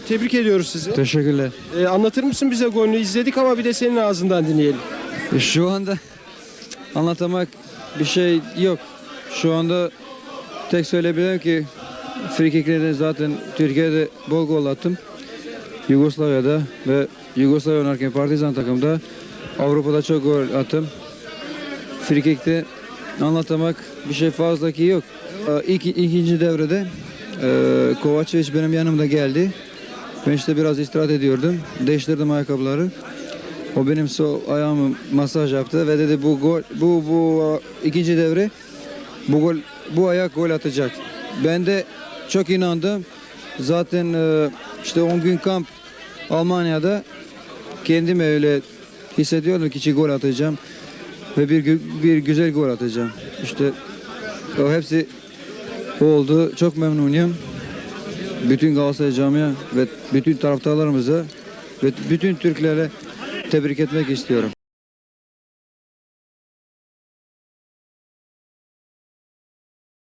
Tebrik ediyoruz sizi. Teşekkürler. Ee, anlatır mısın bize golünü? İzledik ama bir de senin ağzından dinleyelim. E, Şu anda anlatamak bir şey yok. Şu anda tek söyleyebilirim ki frikikleri zaten Türkiye'de bol gol attım. Yugoslavya'da ve Yugoslavya oynarken Partizan takımda Avrupa'da çok gol attım. Frikikte anlatamak bir şey fazla ki yok. Ee, İlk, ikinci devrede e, Kovacevic benim yanımda geldi. Ben işte biraz istirahat ediyordum. Değiştirdim ayakkabıları. O benim sol ayağımı masaj yaptı ve dedi bu gol bu bu ikinci devre bu gol bu ayak gol atacak. Ben de çok inandım. Zaten e, işte 10 gün kamp Almanya'da kendimi öyle hissediyordum ki gol atacağım ve bir bir güzel gol atacağım. İşte o hepsi oldu. Çok memnunum. Bütün Galatasaray camia ve bütün taraftarlarımıza ve bütün Türklere tebrik etmek istiyorum.